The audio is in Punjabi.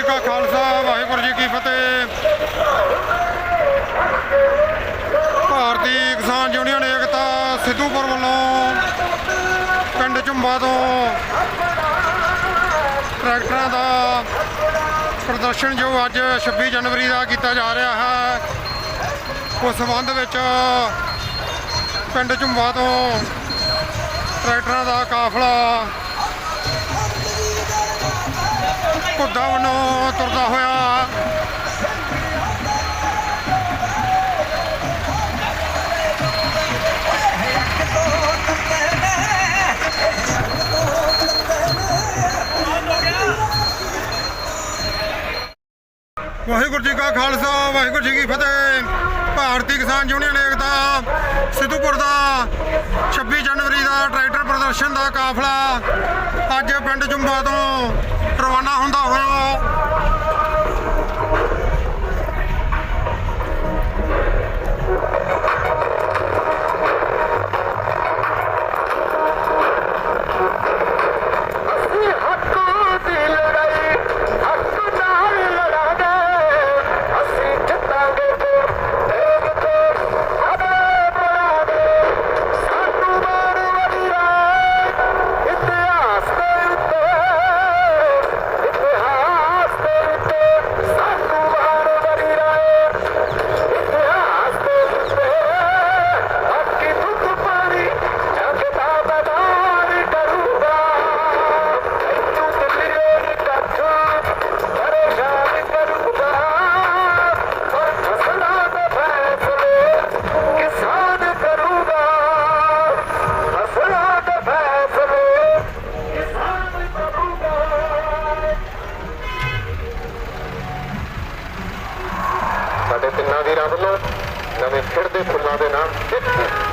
ਜੀ ਕਾ ਖਾਲਸਾ, ਵਾਹਿਗੁਰੂ ਜੀ ਕੀ ਫਤਿਹ। ਭਾਰਤੀ ਕਿਸਾਨ ਯੂਨੀਅਨ ਏਕਤਾ ਸਿੱਧੂਪੁਰ ਵੱਲੋਂ ਪਿੰਡ ਝੁੰਬਾ ਤੋਂ ਟਰੈਕਟਰਾਂ ਦਾ ਪ੍ਰਦਰਸ਼ਨ ਜੋ ਅੱਜ 26 ਜਨਵਰੀ ਦਾ ਕੀਤਾ ਜਾ ਰਿਹਾ ਹੈ। ਉਸ ਸੰਬੰਧ ਵਿੱਚ ਪਿੰਡ ਝੁੰਬਾ ਤੋਂ ਟਰੈਕਟਰਾਂ ਦਾ ਕਾਫਲਾ ਘੁੱਦਾ ਵੱਲੋਂ ਤੁਰਦਾ ਹੋਇਆ ਵਾਹਿਗੁਰੂ ਜੀ ਕਾ ਖਾਲਸਾ, ਵਾਹਿਗੁਰੂ ਜੀ ਕੀ ਫਤਿਹ। ਭਾਰਤੀ ਕਿਸਾਨ ਯੂਨੀਅਨ ਏਕਤਾ, ਸਿੱਧੂਪੁਰ ਦਾ 26 ਜਨਵਰੀ ਦਾ ਟਰੈਕਟਰ ਪ੍ਰਦਰਸ਼ਨ ਦਾ ਕਾਫਲਾ। ਅੱਜ ਪਿੰਡ ਜੁੰਬਾ ਤੋਂ ਰਵਾਨਾ ਹੁੰਦਾ ਹੋਇਆ ਵੀਰਾਂ ਵੱਲੋਂ ਨਵੇਂ ਖਿੜਦੇ ਫੁੱਲਾਂ ਦੇ ਨਾਲ। ਜਿੱਤ